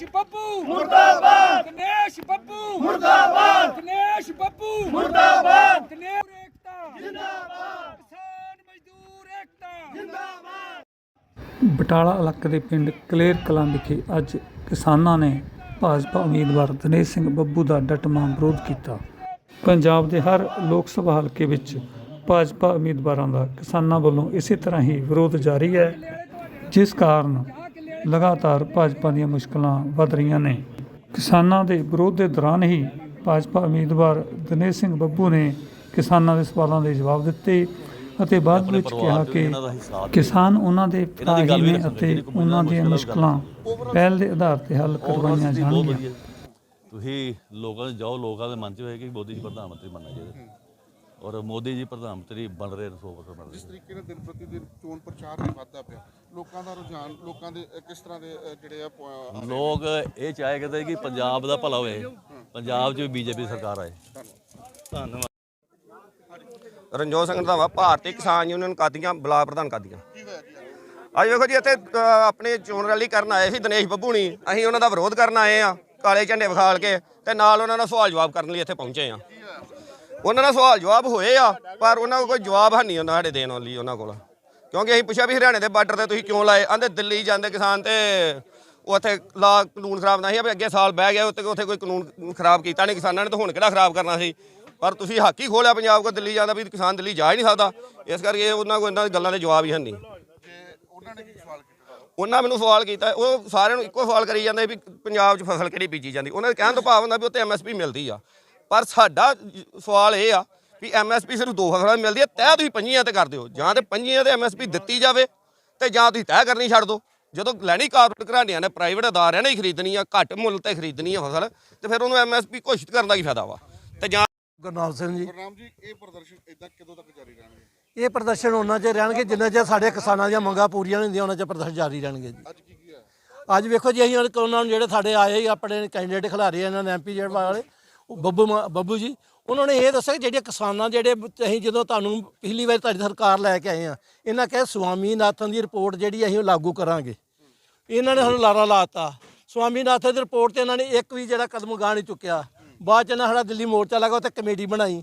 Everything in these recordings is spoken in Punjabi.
ਦਿਨੇਸ਼ ਬੱਬੂ। ਮੁਰਦਾਬਾਦ। ਦਿਨੇਸ਼ ਬੱਬੂ। ਮੁਰਦਾਬਾਦ। ਦਿਨੇਸ਼ ਬੱਬੂ। ਮੁਰਦਾਬਾਦ। ਦਿਨੇਸ਼ ਏਕਤਾ। ਜਿੰਦਾਬਾਦ। ਕਿਸਾਨ ਮਜ਼ਦੂਰ ਏਕਤਾ। ਜਿੰਦਾਬਾਦ। ਬਟਾਲਾ ਇਲਾਕੇ ਦੇ ਪਿੰਡ ਕਲੇਰ ਕਲਾਂ ਵਿਖੇ ਅੱਜ ਕਿਸਾਨਾਂ ਨੇ ਭਾਜਪਾ ਉਮੀਦਵਾਰ ਦਿਨੇਸ਼ ਸਿੰਘ ਬੱਬੂ ਦਾ ਡਟਵਾਂ ਵਿਰੋਧ ਕੀਤਾ। ਪੰਜਾਬ ਦੇ ਹਰ ਲੋਕ ਸਭਾ ਹਲਕੇ ਵਿੱਚ ਭਾਜਪਾ ਉਮੀਦਵਾਰਾਂ ਦਾ ਕਿਸਾਨਾਂ ਵੱਲੋਂ ਇਸੇ ਤਰ੍ਹਾਂ ਹੀ ਵਿਰੋਧ ਜਾਰੀ ਹੈ ਜਿਸ ਕਾਰਨ ਲਗਾਤਾਰ ਭਾਜਪਾ ਦੀਆਂ ਮੁਸ਼ਕਲਾਂ ਵਧ ਰਹੀਆਂ ਨੇ। ਕਿਸਾਨਾਂ ਦੇ ਵਿਰੋਧ ਦੇ ਦੌਰਾਨ ਹੀ ਭਾਜਪਾ ਉਮੀਦਵਾਰ ਦਿਨੇਸ਼ ਸਿੰਘ ਬੱਬੂ ਨੇ ਕਿਸਾਨਾਂ ਦੇ ਸਵਾਲਾਂ ਦੇ ਜਵਾਬ ਦਿੱਤੇ ਅਤੇ ਬਾਅਦ ਵਿੱਚ ਕਿਹਾ ਕਿ ਕਿਸਾਨ ਉਹਨਾਂ ਦੇ ਭਰਾ ਦੀ ਗੱਲ ਵੀ ਹੀ ਨੇ ਅਤੇ ਉਹਨਾਂ ਦੀਆਂ। ਮੁਸ਼ਕਲਾਂ ਪਹਿਲ ਦੇ ਆਧਾਰ ਤੇ ਹੱਲ ਕਰਵਾਈਆਂ ਜਾਣਗੀਆਂ। ਤੁਸੀਂ ਲੋਕਾਂ ਦੇ ਜਾਓ ਲੋਕਾਂ ਦੇ ਮਨ 'ਚ ਹੋਏ ਕਿ ਮੋਦੀ ਜੀ ਪ੍ਰਧਾਨ ਮੰਤਰੀ ਬਣਨਾ ਚਾਹੀਦਾ। ਔਰ ਮੋਦੀ ਜੀ ਪ੍ਰਧਾਨ ਮੰਤਰੀ ਬਣ ਰਹੇ ਨੇ 100% ਬਣ ਜਿਸ ਰਹੇ ਤਰੀਕੇ ਨਾਲ ਦਿਨ ਪ੍ਰਤੀ ਦਿਨ ਚੋਣ ਪ੍ਰਚਾਰ ਵੀ ਵੱਧਦਾ ਪਿਆ। ਲੋਕਾਂ ਦਾ ਰੁਝਾਨ ਲੋਕਾਂ ਦੇ ਅ, ਕਿਸ ਤਰ੍ਹਾਂ ਦੇ ਅ, ਜਿਹੜੇ ਆ ਪ- ਲੋਕ ਇਹ ਚਾਹੇ ਕਰਦੇ ਕਿ ਪੰਜਾਬ ਦਾ ਭਲਾ ਹੋਵੇ ਪੰਜਾਬ 'ਚ ਵੀ ਬੀਜੇਪੀ ਸਰਕਾਰ ਆਏ। ਧੰਨਵਾਦ। ਰਣਜੋਤ ਸਿੰਘ ਰੰਧਾਵਾ ਭਾਰਤੀ ਕਿਸਾਨ ਯੂਨੀਅਨ ਕਾਦੀਆਂ ਬਲਾਕ ਪ੍ਰਧਾਨ ਕਾਦੀਆਂ। ਅੱਜ ਵੇਖੋ ਜੀ ਇੱਥੇ ਅ, ਆਪਣੇ ਚੋਣ ਰੈਲੀ ਕਰਨ ਆਏ ਸੀ ਦਿਨੇਸ਼ ਬੱਬੂ ਨਹੀਂ ਅਸੀਂ ਉਹਨਾਂ ਦਾ ਵਿਰੋਧ ਕਰਨ ਆਏ ਆ ਕਾਲੇ ਝੰਡੇ ਵਿਖਾਲ ਕੇ ਤੇ ਨਾਲ ਉਹਨਾਂ ਨਾਲ ਸਵਾਲ ਜਵਾਬ ਕਰਨ ਲਈ ਇੱਥੇ ਪਹੁੰਚੇ ਆ। ਉਹਨਾਂ ਨਾਲ ਸਵਾਲ ਜਵਾਬ ਹੋਏ ਆ, ਪਰ ਉਹਨਾਂ ਕੋਲ ਕੋਈ ਜਵਾਬ ਹੈ ਨਹੀਂ ਉਹਨਾਂ ਸਾਡੇ ਦੇਣ ਲਈ ਉਹਨਾਂ ਕੋਲ। ਕਿਉਂਕਿ ਅਸੀਂ ਪੁੱਛਿਆ ਵੀ ਹਰਿਆਣੇ ਦੇ ਬਾਰਡਰ ਤੇ ਤੁਸੀਂ ਕਿਉਂ ਲਾਏ? ਆਂਦੇ ਦਿੱਲੀ ਜਾਂਦੇ ਕਿਸਾਨ ਤੇ ਉੱਥੇ ਲਾ ਕਾਨੂੰਨ ਖਰਾਬ ਨਹੀਂ ਆ ਵੀ ਅੱਗੇ ਸਾਲ ਬਹਿ ਗਿਆ ਉੱਥੇ ਉੱਥੇ ਕੋਈ ਕਾਨੂੰਨ ਖਰਾਬ ਕੀਤਾ ਨਹੀਂ, ਕਿਸਾਨਾਂ ਨੇ ਤਾਂ ਹੁਣ ਕਿਹੜਾ ਖਰਾਬ ਕਰਨਾ ਸੀ? ਪਰ ਤੁਸੀਂ ਹੱਕ ਹੀ ਖੋਲਿਆ ਪੰਜਾਬ ਕੋ ਦਿੱਲੀ ਜਾਂਦਾ ਵੀ ਕਿਸਾਨ ਦਿੱਲੀ ਜਾ ਹੀ ਨਹੀਂ ਸਕਦਾ। ਇਸ ਕਰਕੇ ਉਹਨਾਂ ਕੋਲ ਇਹਨਾਂ ਗੱਲਾਂ ਦੇ ਜਵਾਬ ਹੀ ਹੈ ਨਹੀਂ। ਸਵਾਲ ਉਹਨਾਂ ਮੈਨੂੰ ਸਵਾਲ ਕੀਤਾ, ਉਹ ਸਾਰਿਆਂ ਨੂੰ ਇੱਕੋ ਸਵਾਲ ਕਰੀ ਜਾਂਦੇ ਵੀ ਪੰਜਾਬ 'ਚ ਫਸਲ ਕਿਹੜੀ ਬੀਜੀ ਜਾਂਦੀ? ਉਹਨਾਂ ਦੇ ਕਹਿਣ ਤੋਂ ਭਾਵ ਹੁੰਦਾ ਵੀ ਉੱਥੇ ਐਮਐਸਪੀ ਮਿਲਦੀ ਆ। ਪਰ ਸਾਡਾ ਸਵਾਲ ਇਹ ਆ ਵੀ ਐਮਐਸਪੀ ਸਿਰਫ ਦੋ ਫਸਲਾਂ ਮਿਲਦੀ ਹੈ ਤੈਅ ਤੁਸੀਂ ਪੰਜੀਆਂ ਤੇ ਕਰ ਦਿਓ ਜਾਂ ਤੇ ਪੰਜੀਆਂ ਤੇ ਐਮਐਸਪੀ ਦਿੱਤੀ ਜਾਵੇ ਤੇ ਜਾਂ ਤੁਸੀਂ ਤੈਅ ਕਰਨੀ ਛੱਡ ਦਿਓ। ਜਦੋਂ ਲੈਣੀ ਕਾਰਪੋਰੇਟ ਘਰਾਣਿਆਂ ਨੇ ਪ੍ਰਾਈਵੇਟ ਅਦਾਰਿਆਂ ਨੇ ਹੀ ਖਰੀਦਣੀ ਆ ਘੱਟ ਮੁੱਲ ਤੇ ਖਰੀਦਣੀ ਆ ਫਸਲ ਤੇ ਫਿਰ ਉਹਨੂੰ ਐਮਐਸਪੀ ਘੋਸ਼ਿਤ ਕਰਨ ਦਾ ਕੀ ਫਾਇਦਾ ਵਾ? ਤੇ ਜਾਂ ਗੁਰਨਾਮ ਸਿੰਘ ਜੀ। ਗੁਰਨਾਮ ਜੀ ਇਹ ਪ੍ਰਦਰਸ਼ਨ ਇਦਾਂ ਕਦੋਂ ਤੱਕ ਜਾਰੀ ਰਹਿਣਗੇ? ਇਹ ਪ੍ਰਦਰਸ਼ਨ ਉਹਨਾਂ ਚਿਰ ਰਹਿਣਗੇ ਜਿੰਨਾ ਚਿਰ ਸਾਡੇ ਕਿਸਾਨਾਂ ਦੀਆਂ ਮੰਗਾਂ ਪੂਰੀਆਂ ਨਹੀਂ ਹੁੰਦੀਆਂ ਉਹਨਾਂ ਚਿਰ ਪ੍ਰਦਰਸ਼ਨ ਜਾਰੀ ਰਹਿਣਗੇ ਜੀ। ਅੱਜ ਕੀ ਕੀ ਹੈ ਅੱਜ ਵੇਖੋ ਜੀ ਅਸੀਂ ਉਹਨਾਂ ਨੂੰ ਜਿਹੜੇ ਸਾਡੇ ਆਏ ਆਪਣੇ ਕੈਂਡੀਡੇਟ ਖਿਲਾਰੇ ਇਹਨਾਂ ਨੇ ਐਮਪੀ ਜਿਹੜੇ ਵਾਲੇ ਉਹ ਬੱਬੂ ਮਾ- ਬੱਬੂ ਜੀ, ਉਹਨਾਂ ਨੇ ਇਹ ਦੱਸਿਆ ਕਿ ਜਿਹੜੀਆਂ ਕਿਸਾਨਾਂ ਜਿਹੜੇ ਅਸੀਂ ਜਦੋਂ ਤੁਹਾਨੂੰ ਪਿਛਲੀ ਵਾਰ ਤੁਹਾਡੀ ਸਰਕਾਰ ਲੈ ਕੇ ਆਏ ਆ ਇਹਨਾਂ ਕਹੇ ਸੁਆਮੀਨਾਥਨ ਦੀ ਰਿਪੋਰਟ ਜਿਹੜੀ ਅਸੀਂ ਉਹ ਲਾਗੂ ਕਰਾਂਗੇ। ਇਹਨਾਂ ਨੇ ਸਾਨੂੰ ਲਾਰਾ ਲਾਤਾ। ਸੁਆਮੀਨਾਥਨ ਦੀ ਰਿਪੋਰਟ ਤੇ ਇਹਨਾਂ ਨੇ ਇੱਕ ਵੀ ਜਿਹੜਾ ਕਦਮ ਗਾਹ ਨਹੀਂ ਚੁੱਕਿਆ। ਬਾਅਦ ਚ ਇਹਨਾਂ ਸਾਡਾ ਦਿੱਲੀ ਮੋਰਚਾ ਲੱਗਾ, ਉੱਥੇ ਕਮੇਟੀ ਬਣਾਈ।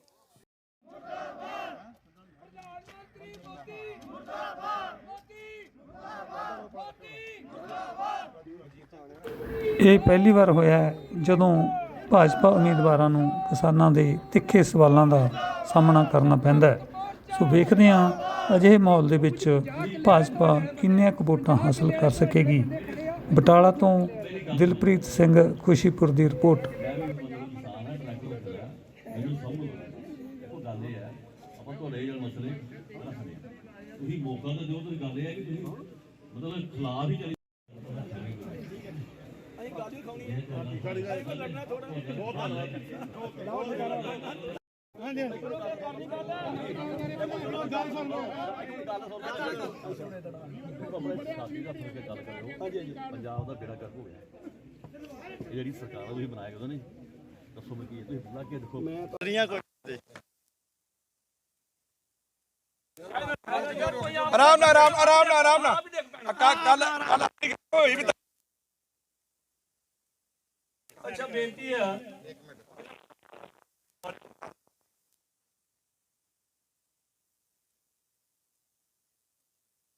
ਇਹ ਪਹਿਲੀ ਵਾਰ ਹੋਇਆ ਜਦੋਂ ਭਾਜਪਾ ਉਮੀਦਵਾਰਾਂ ਨੂੰ ਕਿਸਾਨਾਂ ਦੇ ਤਿੱਖੇ ਸਵਾਲਾਂ ਦਾ ਸਾਹਮਣਾ ਕਰਨਾ ਪੈਂਦਾ ਹੈ। ਸੋ ਵੇਖਦੇ ਹਾਂ ਅਜਿਹੇ ਮਾਹੌਲ ਦੇ ਵਿੱਚ ਭਾਜਪਾ ਕਿੰਨੀਆਂ ਕੁ ਵੋਟਾਂ ਹਾਸਲ ਕਰ ਸਕੇਗੀ। ਬਟਾਲਾ ਤੋਂ ਦਿਲਪ੍ਰੀਤ ਸਿੰਘ ਖੁਸ਼ੀਪੁਰ ਦੀ ਰਿਪੋਰਟ। ਤੁਸੀਂ ਮੌਕਾ ਤਾਂ ਦਿਓ ਤੁਸੀਂ ਗੱਲ ਇਹ ਹੈ ਕਿ ਤੁਸੀਂ ਮਤਲਬ ਖਿਲਾਫ ਹੀ ਕਰੀ ਪੰਜਾਬ ਦਾ ਬੇੜਾ ਕਰ ਹੋ ਗਿਆ ਇਹ ਜਿਹੜੀ ਸਰਕਾਰ ਤੁਸੀਂ ਬਣਾਇਆ ਉਹਦਾ ਨਹੀਂ ਦੱਸੋ ਮੈਂ ਕੀ ਹੈ? ਤੁਸੀਂ ਲਾ ਕੇ ਦੇਖੋ ਆਰਾਮ ਨਾਲ, ਆਰਾਮ ਆਰਾਮ ਨਾਲ ਆਰਾਮ ਨਾਲ ਕੱਲ ਕੱਲ ਕੱਲ ਹੋਈ ਵੀ ਅੱਛਾ ਬੇਨਤੀ ਆ।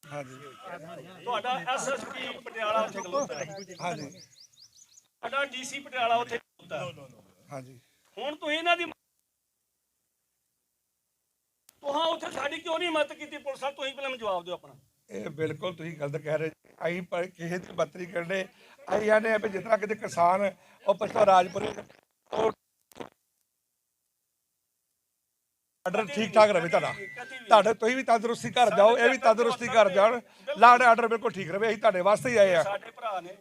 ਤੁਹਾਡਾ ਐਸਐਸਪੀ ਪਟਿਆਲਾ ਉੱਥੇ ਖਲੋਤਾ ਹੈ। ਹਾਂਜੀ। ਤੁਹਾਡਾ ਡੀਸੀ ਪਟਿਆਲਾ ਉੱਥੇ ਖਲੋਤਾ ਹੈ। ਹਾਂਜੀ। ਹੁਣ ਤੁਸੀਂ ਇਹਨਾਂ ਦੀ ਤੁਹਾਂ ਉੱਥੇ ਸਾਡੀ ਕਿਉਂ ਨਹੀਂ ਮਦਦ ਕੀਤੀ ਪੁਲਿਸ ਵਾਲ? ਤੁਸੀਂ ਪਹਿਲਾਂ ਜਵਾਬ ਦਿਓ ਆਪਣਾ। ਇਹ ਬਿਲਕੁਲ ਤੁਸੀਂ ਗਲਤ ਕਹਿ ਰਹੇ। ਅਸੀਂ ਪਰ ਕਿਸੇ ਦੀ ਬੱਤਰੀ ਕਰਨੇ ਅਸੀਂ ਆਨੇ ਵੀ ਜਿਸ ਤਰ੍ਹਾਂ ਕਿਤੇ ਕਿਸਾਨ ਉਹ ਪਛਤਾ ਰਾਜਪੁਰੇ ਉਹ ਆਰਡਰ ਠੀਕ ਠਾਕ ਰਵੇ ਤੁਹਾਡਾ। ਤੁਹਾਡੇ ਤੁਸੀਂ ਵੀ ਤੰਦਰੁਸਤੀ ਘਰ ਜਾਓ ਇਹ ਵੀ ਤੰਦਰੁਸਤੀ ਘਰ ਜਾਣ। ਲਾਡ ਆਰਡਰ ਬਿਲਕੁਲ ਠੀਕ ਰਵੇ ਅਸੀਂ ਤੁਹਾਡੇ ਵਾਸਤੇ ਹੀ ਆਏ ਆ ਸਾਡੇ ਭਰਾ ਨੇ।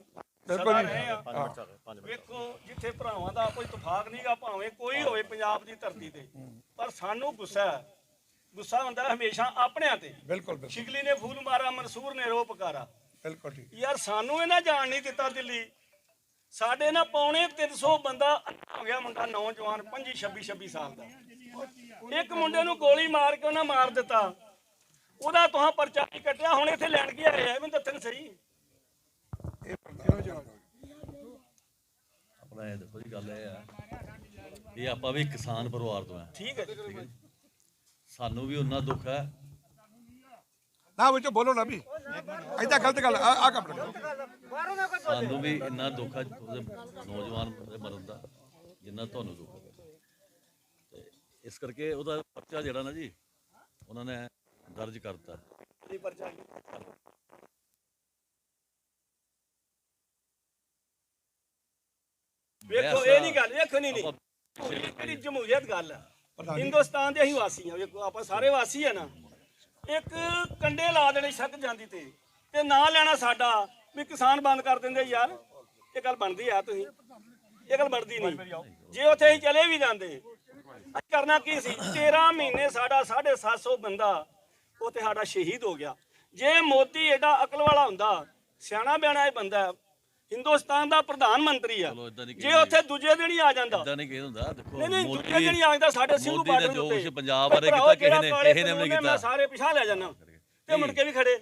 ਬਿਲਕੁਲ ਜੀ। ਆ। ਵੇਖੋ ਜਿੱਥੇ ਭਰਾਵਾਂ ਦਾ ਕੋਈ ਤਫਾਕ ਨਹੀਂਗਾ ਭਾਵੇਂ ਕੋਈ ਹੋਵੇ ਪੰਜਾਬ ਦੀ ਧਰਤੀ ਤੇ। ਪਰ ਸਾਨੂੰ ਗੁੱਸਾ ਹੈ। ਗੁੱਸਾ ਹੁੰਦਾ ਹਮੇਸ਼ਾ ਆਪਣਿਆਂ ਤੇ। ਬਿਲਕੁਲ ਬਿਲਕੁਲ। ਸ਼ਿਕਲੀ ਨੇ ਫੂਲ ਮਾਰਾ ਮਨਸੂਰ ਨੇ ਰੋ ਪਕਾਰਾ ਬਿਲਕੁਲ ਠੀਕ। ਯਾਰ ਸਾਨੂੰ ਇਹਨਾਂ ਜਾਣ ਨਹੀਂ ਦਿੱਤਾ ਦਿੱਲੀ। ਸਾਡੇ ਨਾ ਪੌਣੇ 300 ਬੰਦਾ ਹੋ ਗਿਆ ਮੁੰਡਾ ਨੌਜਵਾਨ 25 26 26 ਸਾਲ ਦਾ। ਇੱਕ ਮੁੰਡੇ ਨੂੰ ਗੋਲੀ ਮਾਰ ਕੇ ਉਹਨਾਂ ਮਾਰ ਦਿੱਤਾ। ਉਹਦਾ ਤੁਹਾਂ ਪਰਚਾ ਨਹੀਂ ਕੱਟਿਆ ਹੁਣ ਇੱਥੇ ਲੈਣ ਕੀ ਆਏ ਆ? ਮੈਨੂੰ ਦੱਸਣ ਸਹੀ? ਆਪਣਾ ਇਹ ਦੇਖੋ ਜੀ ਗੱਲ ਇਹ ਆ। ਇਹ ਆਪਾਂ ਵੀ ਕਿਸਾਨ ਪਰਿਵਾਰ ਤੋਂ ਆ। ਠੀਕ ਹੈ ਜੀ। ਸਾਨੂੰ ਵੀ ਉਹਨਾਂ ਦੁੱਖ ਹੈ। ਨਾ ਵਿੱਚੋਂ ਬੋਲੋ ਨਾ ਵੀ। ਐਦਾਂ ਗਲਤ ਗੱਲ ਆ ਆ ਕੰਮ ਕਰੋ। ਸਾਨੂੰ ਵੀ ਇੰਨਾ ਦੁੱਖ ਹੈ ਉਹਦੇ ਨੌਜਵਾਨ ਦੇ ਮਰਨ ਦਾ ਜਿੰਨਾ ਤੁਹਾਨੂੰ ਦੁੱਖ ਹੈ ਤੇ ਇਸ ਕਰਕੇ ਉਹਦਾ ਪਰਚਾ ਜਿਹੜਾ ਨਾ ਜੀ ਉਹਨਾਂ ਨੇ ਦਰਜ ਕਰਤਾ। ਜੀ? ਪਰਚਾ ਵੇਖੋ ਇਹ ਨਹੀਂ ਗੱਲ ਵੇਖੋ ਨਹੀਂ ਨਹੀਂ ਜਿਹੜੀ ਜਮਹੂਰੀਅਤ ਗੱਲ ਹੈ ਹਿੰਦੁਸਤਾਨ ਦੇ ਅਸੀਂ ਵਾਸੀ ਹਾਂ, ਵੇਖੋ, ਆਪਾਂ ਸਾਰੇ ਵਾਸੀ ਆ ਨਾ। ਇੱਕ ਕੰਡੇ ਲਾ ਦੇਣੇ ਛੱਕ ਜਾਂਦੀ ਤੇ ਤੇ ਨਾਂ ਲੈਣਾ ਸਾਡਾ, ਵੀ ਕਿਸਾਨ ਬੰਦ ਕਰ ਦਿੰਦੇ ਯਾਰ। ਇਹ ਗੱਲ ਬਣਦੀ ਆ ਤੁਸੀਂ, ਇਹ ਗੱਲ ਬਣਦੀ ਨਹੀਂ। ਜੇ ਉੱਥੇ ਅਸੀਂ ਚਲੇ ਵੀ ਜਾਂਦੇ ਕਰਨਾ ਕੀ ਸੀ? 13 ਮਹੀਨੇ ਸਾਡਾ 750 ਬੰਦਾ ਉੱਥੇ ਸਾਡਾ ਸ਼ਹੀਦ ਹੋ ਗਿਆ। ਜੇ ਮੋਦੀ ਐਡਾ ਅਕਲ ਵਾਲਾ ਹੁੰਦਾ, ਸਿਆਣਾ ਬਿਆਣਾ ਇਹ ਬੰਦਾ ਹਿੰਦੁਸਤਾਨ ਦਾ ਪ੍ਰਧਾਨ ਮੰਤਰੀ ਆ। ਜੇ ਉੱਥੇ ਦੂਜੇ ਦਿਨ ਹੀ ਆ ਜਾਂਦਾ। ਇਦਾਂ ਨਹੀਂ ਕਿਹਾ ਹੁੰਦਾ। ਦੇਖੋ ਨਹੀਂ ਨਹੀਂ ਦੂਜੇ ਦਿਨ ਹੀ ਆ ਜਾਂਦਾ ਸਾਡੇ ਸਿੰਘੂ ਬਾਰਡਰ ਜੋ ਉੱਤੇ। ਕੁਛ ਪੰਜਾਬ ਬਾਰੇ ਕੀਤਾ ਕਿਸੇ ਨੇ ਕਿਸੇ ਨੇ ਨਹੀਂ ਕੀਤਾ। ਮੈਂ ਸਾਰੇ ਪਿਛਾ ਲੈ ਜਾਣਾ ਤੇ ਮੁੜ ਕੇ ਵੀ ਖੜੇ।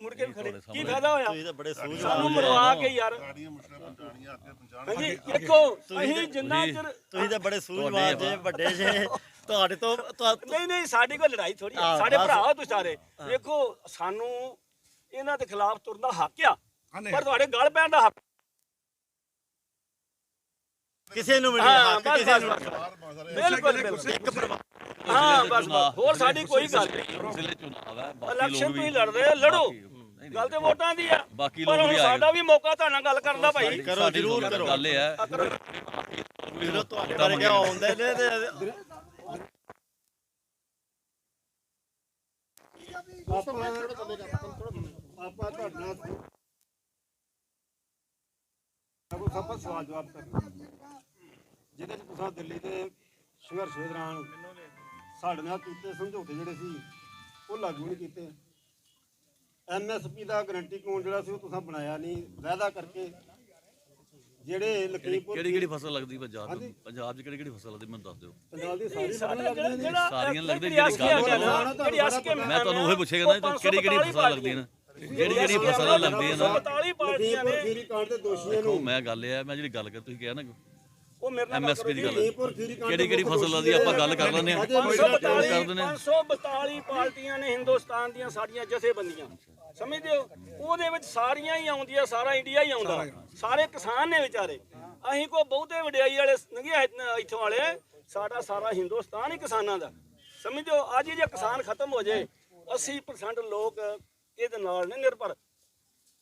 ਮੁੜ ਕੇ ਵੀ ਖੜੇ। ਕੀ ਫਾਇਦਾ ਹੋਇਆ? ਬੜੇ ਸੂਝ ਸਾਨੂੰ ਮਰਵਾ ਕੇ ਯਾਰ। ਹਾਂਜੀ ਦੇਖੋ ਅਸੀਂ ਜਿੰਨਾ ਚਿਰ ਤੁਸੀਂ ਤਾਂ ਬੜੇ ਸੂਝਵਾਨ ਜੇ ਵੱਡੇ ਜੇ। ਤੁਹਾਡੇ ਤੋਂ ਨਹੀਂ ਨਹੀਂ ਸਾਡੀ ਕੋਈ ਲੜਾਈ ਥੋੜੀ ਸਾਡੇ ਭਰਾ ਹੋ ਤੁਸੀਂ ਸਾਰੇ। ਵੇਖੋ ਸਾਨੂੰ ਇਹਨਾਂ ਦੇ ਖਿਲਾਫ ਤੁਰਨ ਦਾ ਹੱਕ ਆ। ਪਰ ਤੁਹਾਡੇ ਗਲ ਪੈਣ ਦਾ ਹੱਕ ਕਿਸੇ ਨੂੰ ਵੀ ਨਹੀਂ ਹਾਂ ਹੱਕ ਬਸ ਕਿਸੇ ਨੂੰ ਬਸ। ਬਿਲਕੁਲ ਬਿਲਕੁਲ। ਹਾਂ ਬਸ ਬਸ ਹੋਰ ਸਾਡੀ ਕੋਈ ਗੱਲ ਨਹੀਂ। ਜ਼ਿਲ੍ਹੇ ਚੁਣਾਵ ਹੈ ਬਾਕੀ ਇਲੈਕਸ਼ਨ ਲੋਕ ਵੀ ਤੁਸੀਂ ਲੜ ਰਹੇ ਹੋ ਲੜੋ। ਬਾਕੀ- ਨਹੀਂ, ਗੱਲ ਤੇ ਵੋਟਾਂ ਦੀ ਆ। ਬਾਕੀ ਪਰ ਲੋਕ ਹੁਣ ਵੀ ਆਏ। ਸਾਡਾ ਵੀ ਮੌਕਾ ਤੁਹਾਡੇ ਨਾਲ ਗੱਲ ਕਰਨ ਦਾ ਭਾਈ। ਕਰੋ ਸਾਡੀ ਜ਼ਰੂਰ ਕਰੋ। ਗੱਲ ਇਹ ਹੈ। ਜਦੋਂ ਤੁਹਾਡੇ ਬਾਰੇ ਕਿਹਾ ਆਉਂਦੇ ਨੇ ਤੇ ਆਪਾਂ ਤੁਹਾਡੇ ਨਾਲ ਸਭ ਸਭ ਤੋਂ ਸਵਾਲ ਜਵਾਬ ਕਰਨਾ ਜਿਹਦੇ ਚ ਤੁਸੀਂ ਦਿੱਲੀ ਦੇ ਸੰਘਰਸ਼ ਦੇ ਦੌਰਾਨ ਸਾਡੇ ਨਾਲ ਕੀਤੇ ਸਮਝੌਤੇ ਜਿਹੜੇ ਸੀ ਉਹ ਲਾਗੂ ਨਹੀਂ ਕੀਤੇ। ਐਮਐਸਪੀ ਦਾ ਗਰੰਟੀ ਕੋਡ ਜਿਹੜਾ ਸੀ ਉਹ ਤੁਸੀਂ ਬਣਾਇਆ ਨਹੀਂ। ਵਾਅਦਾ ਕਰਕੇ ਜਿਹੜੇ ਲਖੀਮਪੁਰ ਕਿਹੜੀ ਕਿਹੜੀ ਫਸਲ ਲੱਗਦੀ ਪੰਜਾਬ ਚ ਪੰਜਾਬ 'ਚ ਕਿਹੜੀ ਕਿਹੜੀ ਫਸਲ ਲੱਗਦੀ? ਮੈਨੂੰ ਦੱਸ ਦਿਓ। ਪੰਜਾਬ ਦੀ ਸਾਰੀ ਸਾਡਾ ਫਸਲਾਂ ਜਿਹੜਾ ਲੱਗਦੀਆਂ ਨੇ ਜਿਹੜਾ ਸਾਰੀਆਂ ਲੱਗਦੀਆਂ ਜਿਹੜੀ ਜਿਹੜੀ ਗੱਲ ਅਸਕੀ ਆ ਨਾ, ਜਿਹੜੀ ਅਸਕੀ ਮੈਂ ਤੁਹਾਨੂੰ ਉਹੀ ਪੁੱਛੇਗਾ ਨਾ ਕਿਹੜੀ ਕਿਹੜੀ ਫਸਲ ਲੱਗਦੀਆਂ ਨੇ? ਜਿਹੜੀ ਜਿਹੜੀ ਫਸਲ ਲੱਗਦੀ ਹੈ ਨਾ। 47 ਪਾਰਟੀਆਂ ਲਖੀਮਪੁਰ ਨੇ। ਖੀਰੀ ਕਾਂਡ ਦੇ ਦੋਸ਼ੀਆਂ ਦੇਖੋ ਨੂੰ ਮੈਂ ਗੱਲ ਇਹ ਹੈ ਮੈਂ ਜਿਹੜੀ ਗੱਲ ਕਰ ਤੁਸੀਂ ਕਿਹਾ ਨਾ ਉਹ ਮੇਰੇ ਨਾਲ ਐਮਐਸਪੀ ਦੀ ਗੱਲ। ਕਿਹੜੀ ਕਿਹੜੀ ਫਸਲ ਲੱਗਦੀ ਆਪਾਂ ਗੱਲ ਕਰ ਲੈਂਦੇ ਆ ਕਰ 542 ਦਿੰਦੇ ਆ 542 ਪਾਰਟੀਆਂ ਨੇ ਹਿੰਦੁਸਤਾਨ ਦੀਆਂ ਸਾਡੀਆਂ ਜਥੇਬੰਦੀਆਂ। ਸਮਝਦੇ ਹੋ? ਉਹਦੇ ਵਿੱਚ ਸਾਰੀਆਂ ਹੀ ਆਉਂਦੀਆਂ ਸਾਰਾ ਇੰਡੀਆ ਹੀ ਆਉਂਦਾ। ਸਾਰੇ ਕਿਸਾਨ ਨੇ ਵਿਚਾਰੇ। ਅਸੀਂ ਕੋ ਬਹੁਤੇ ਵਡਿਆਈ ਵਾਲੇ ਨੰਗੇ ਇੱਥੋਂ ਵਾਲੇ ਸਾਡਾ ਸਾਰਾ ਹਿੰਦੁਸਤਾਨ ਹੀ ਕਿਸਾਨਾਂ ਦਾ। ਸਮਝਦੇ ਹੋ? ਅੱਜ ਜੇ ਕਿਸਾਨ ਖਤਮ ਹੋ ਜਾਏ 80% ਲੋਕ ਇਹਦੇ ਨਾਲ ਨੇ ਨਿਰਭਰ।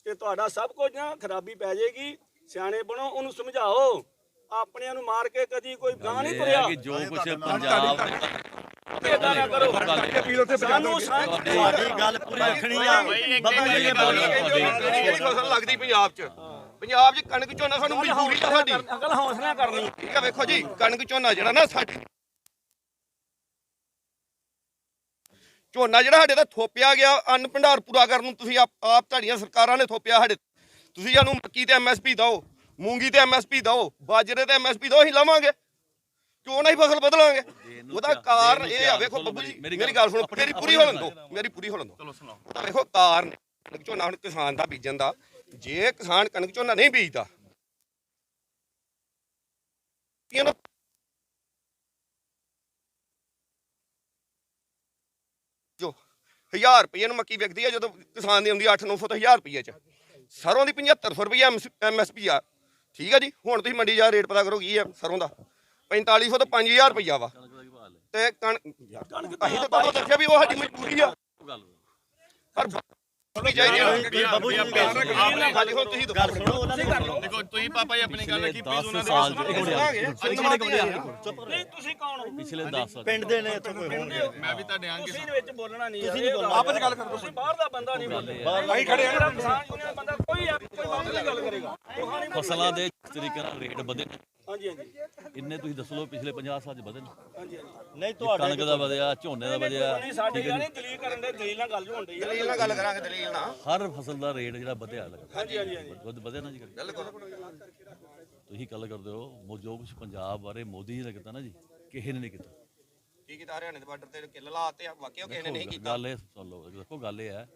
ਤੇ ਤੁਹਾਡਾ ਸਭ ਕੁਝ ਨਾ ਖਰਾਬੀ ਪੈ ਜਾਏਗੀ। ਸਿਆਣੇ ਬਣੋ ਉਹਨੂੰ ਸਮਝਾਓ। ਆਪਣਿਆਂ ਨੂੰ ਮਾਰ ਕੇ ਕਦੀ ਕੋਈ ਗਾਂ ਨਹੀਂ ਤੁਰਿਆ। ਜੋ ਕੁਛ ਪੰਜਾਬ ਦੇ ਏਦਾਂ ਨਾ ਕਰੋ। ਸਾਨੂੰ ਸਾਨੂੰ ਤੁਹਾਡੀ ਗੱਲ ਪੂਰੀ ਰੱਖਣੀ ਆ। ਬੱਬੂ ਜੀ ਨੇ ਬੋਲੀ ਕਿਹੜੀ ਕਿਹੜੀ ਫਸਲ ਲੱਗਦੀ ਪੰਜਾਬ 'ਚ। ਪੰਜਾਬ 'ਚ ਕਣਕ ਝੋਨਾ ਸਾਨੂੰ ਮਜਬੂਰੀ ਆ ਸਾਡੀ। ਅਕਲ ਹੌਸਲਾ ਕਰਨੀ। ਠੀਕ ਆ ਵੇਖੋ ਜੀ ਕਣਕ ਝੋਨਾ ਜਿਹੜਾ ਨਾ ਸਾਡੀ ਝੋਨਾ ਜਿਹੜਾ ਸਾਡੇ ਦਾ ਥੋਪਿਆ ਗਿਆ ਅੰਨ ਭੰਡਾਰ ਪੂਰਾ ਕਰਨ ਨੂੰ ਤੁਸੀਂ ਆਪ ਤੁਹਾਡੀਆਂ ਸਰਕਾਰਾਂ ਨੇ ਥੋਪਿਆ ਸਾਡੇ। ਤੁਸੀਂ ਸਾਨੂੰ ਮੱਕੀ ਤੇ ਐਮਐਸਪੀ ਦਿਓ ਮੂੰਗੀ ਤੇ ਐਮਐਸਪੀ ਦਿਓ ਬਾਜਰੇ ਤੇ ਐਮਐਸਪੀ ਦਿਓ ਅਸੀਂ ਲਵਾਂਗੇ। ਕਿਉਂ ਨਹੀਂ ਫਸਲ ਬਦਲਾਂਗੇ? ਉਹਦਾ ਕਾਰਨ ਇਹ ਆ ਵੇਖੋ ਬੱਬੂ ਜੀ ਮੇਰੀ ਗੱਲ ਸੁਣੋ ਮੇਰੀ ਪੂਰੀ ਹੋਣ ਦਿਓ ਮੇਰੀ ਪੂਰੀ ਹੋਣ ਦਿਓ। ਚਲੋ ਸੁਣਾਓ। ਵੇਖੋ ਕਾਰਨ ਕਣਕ ਝੋਨਾ ਹੁਣ ਕਿਸਾਨ ਦਾ ਬੀਜਣ ਦਾ। ਜੇ ਕਿਸਾਨ ਕਣਕ ਝੋਨਾ ਨਹੀਂ ਬੀਜਦਾ ਇਹਨੂੰ ਜੋ 1000 ਰੁਪਏ ਨੂੰ ਮੱਕੀ ਵਿਕਦੀ ਹੈ ਜਦੋਂ ਕਿਸਾਨ ਦੀ ਆਉਂਦੀ 8-900 ਤੋਂ 1000 ਰੁਪਏ ਚ। ਸਰੋਂ ਦੀ 7500 ਰੁਪਏ ਐਮਐਸਪੀ ਆ। ਠੀਕ ਆ ਜੀ? ਹੁਣ ਤੁਸੀਂ ਮੰਡੀ ਜਾ ਰੇਟ ਪਤਾ ਕਰੋ ਕੀ ਆ ਸਰੋਂ ਦਾ। 4500 ਤੋਂ 5000 ਰੁਪਇਆ ਵਾ। ਤੇ ਕਣ ਅਸੀਂ ਤਾਂ ਤੁਹਾਨੂੰ ਦੱਸਿਆ ਵੀ ਉਹ ਸਾਡੀ ਮਜਬੂਰੀ ਆ। ਪਰ ਹੋਣੀ ਚਾਹੀਦੀ ਆ। ਬੱਬੂ ਜੀ ਦੀ ਗੱਲ ਸੁਣੋ। ਹਾਂਜੀ ਹੁਣ ਤੁਸੀਂ ਗੱਲ ਦੱਸੋ ਸੁਣੋ ਉਹਨਾਂ ਦੀ ਦੇਖੋ ਤੁਸੀਂ ਪਾਪਾ ਜੀ ਆਪਣੀ ਗੱਲ ਕੀ 10 ਸਾਲ ਚ ਇੱਕ ਮਿੰਟ ਪਿਛਲੇ ਨਹੀਂ ਤੁਸੀਂ ਕੌਣ ਹੋ? ਪਿਛਲੇ 10 ਸਾਲ ਪਿੰਡ ਦੇ ਨੇ ਇੱਥੇ ਕੋਈ ਹੋਣਗੇ ਮੈਂ ਵੀ ਤੁਹਾਡੇ ਆਂਗੇ। ਤੁਸੀਂ ਵਿੱਚ ਬੋਲਣਾ ਨਹੀਂ ਤੁਸੀਂ ਨਹੀਂ ਬੋਲਣਾ। ਆਪਸ ਗੱਲ ਕਰੋ ਤੁਸੀਂ ਬਾਹਰ ਦਾ ਬੰਦਾ ਨਹੀਂ ਬੋਲੇ ਅਸੀਂ ਖੜੇ ਆ। ਕਿਸਾਨ ਯੂਨੀਅਨ ਬੰਦਾ ਕੋਈ ਆ- ਕੋਈ ਬਾਹਰ ਦੀ ਗੱਲ ਕਰੇਗਾ। ਉਹ ਹਾਣੀ ਫਸਲਾਂ ਦੇ ਤਰੀਕੇ ਨਾਲ ਰੇਟ ਵਧੇ ਨੇ। ਹਾਂਜੀ ਹਾਂਜੀ। ਇੰਨੇ ਤੁਸੀਂ ਦੱਸ ਲਓ ਪਿਛਲੇ 50 ਸਾਲ ਚ ਵਧੇ ਨੇ? ਹਾਂਜੀ ਹਾਂਜੀ। ਨਹੀਂ ਕਣਕ ਦਾ ਵਧਿਆ ਝੋਨੇ ਦਾ ਵਧਿਆ ਨਹੀਂ ਸਾਡੇ ਯਾਰ ਦਲੀਲ ਕਰਨ ਦੇ ਦਲੀਲ ਨਾਲ ਗੱਲ ਹੋਣ ਡਈ ਆ। ਦਲੀਲ ਨਾਲ ਗੱਲ ਕਰਾਂਗੇ ਦਲੀਲ ਨਾਲ। ਹਰ ਫਸਲ ਦਾ ਰੇਟ ਜਿਹੜਾ ਵਧਿਆ ਲੱਗਦਾ ਹਾਂਜੀ ਹਾਂਜੀ ਹਾਂਜੀ। ਵਧ ਵਧਿਆ ਨਾ ਜੀ ਤੁਸੀਂ ਗੱਲ ਕਰਦੇ ਹੋ ਮੋ ਜੋ ਕੁਛ ਪੰਜਾਬ ਬਾਰੇ ਮੋਦੀ ਜੀ ਨੇ ਕੀਤਾ ਨਾ ਜੀ ਕਿਸੇ ਨੇ ਨਹੀਂ ਕੀਤਾ। ਕੀ ਕੀਤਾ? ਹਰਿਆਣੇ ਦੇ ਬਾਰਡਰ ਤੇ ਕਿੱਲ ਲਾਤੇ ਆ ਵਾਕਿਆ ਕਿਸੇ ਨੇ ਨਹੀਂ ਕੀਤਾ। ਗੱਲ ਇਹ ਸੁਣ ਲਓ ਦੇਖੋ ਗੱਲ ਇਹ ਹੈ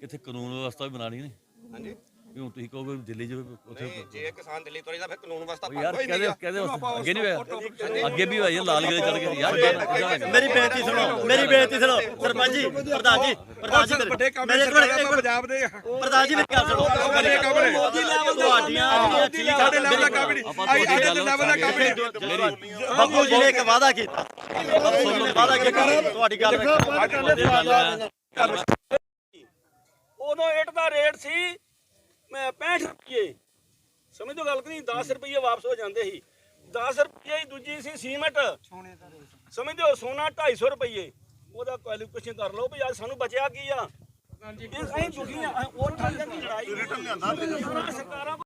ਕਿੱਥੇ ਕਾਨੂੰਨ ਵਿਵਸਥਾ ਵੀ ਬਣਾਣੀ ਨੇ ਹਾਂਜੀ। ਵੀ ਹੁਣ ਤੁਸੀਂ ਕਹੋਗੇ ਵੀ ਦਿੱਲੀ 'ਚ ਉੱਥੇ ਨਹੀਂ ਜੇ ਕਿਸਾਨ ਦਿੱਲੀ ਤੋਂ ਤਾਂ ਫਿਰ ਕਾਨੂੰਨ ਵਾਸਤਾ ਉਹ ਯਾਰ ਕਹਦੇ ਕਹਦੇ ਅੱਗੇ ਨਹੀਂ ਹੋਇਆ। ਅੱਗੇ ਵੀ ਹੋਇਆ ਲਾਲ ਕਿਲੇ ਚੜ ਗਏ ਯਾਰ ਗੱਲ- ਮੇਰੀ ਬੇਨਤੀ ਸੁਣੋ ਮੇਰੀ ਬੇਨਤੀ ਸੁਣੋ। ਸਰਪੰਚ ਜੀ ਪ੍ਰਧਾਨ ਜੀ ਪ੍ਰਧਾਨ ਜੀ ਮੇਰੇ- ਸਰਕਾਰ ਇੱਕ ਆਪਾਂ ਪੰਜਾਬ ਦੇ। ਪ੍ਰਧਾਨ ਜੀ ਮੇਰੀ ਗੱਲ ਸੁਣੋ। ਵੱਡੇ ਕੰਮ ਨੇ ਮੋਦੀ ਲੈਵਲ ਤੁਹਾਡੀਆਂ ਜਿਹੜੀਆਂ ਠੀਕ ਸਾਡੇ ਲੈਵਲ ਦਾ ਕੰਮ ਨਹੀਂ। ਆਈ ਸਾਡੇ ਗੱਲ ਲੈਵਲ ਦਾ ਕੰਮ ਨਹੀਂ। ਮੇਰੀ ਬੱਬੂ ਜੀ ਨੇ ਇੱਕ ਵਾਅਦਾ ਕੀਤਾ। ਬੱਬੂ ਜੀ ਨੇ ਵਾਅਦਾ ਕੀਤਾ। ਤੁਹਾਡੀ ਗੱਲ ਉਦੋਂ ਇੱਟ ਦਾ ਰੇਟ ਸੀ ਮੈਂ 65 ਰੁਪਏ ਸਮਝੋ ਗੱਲ ਕਿ ਨਹੀਂ 10 ਰੁਪਏ ਵਾਪਸ ਹੋ ਜਾਂਦੇ ਸੀ। 10 ਰੁਪਏ ਹੀ ਦੂਜੀ ਸੀ ਸੀਮੈਂਟ। ਸੋਨੇ ਦਾ ਸਮਝੋ ਸੋਨਾ 250 ਰੁਪਏ ਉਹਦਾ ਕੁਆਲੀਫਿਕੇਸ਼ਨ ਕਰ ਲਓ ਵੀ ਅੱਜ ਸਾਨੂੰ ਬਚਿਆ ਕੀ ਆ? ਇਹ ਅਸੀਂ ਦੁਖੀ ਆ ਉਹ ਠੱਗਾਂ ਦੀ ਲੜਾਈ। ਰਿਟਰਨ ਲਿਆਂਦਾ। ਸਰਕਾਰਾਂ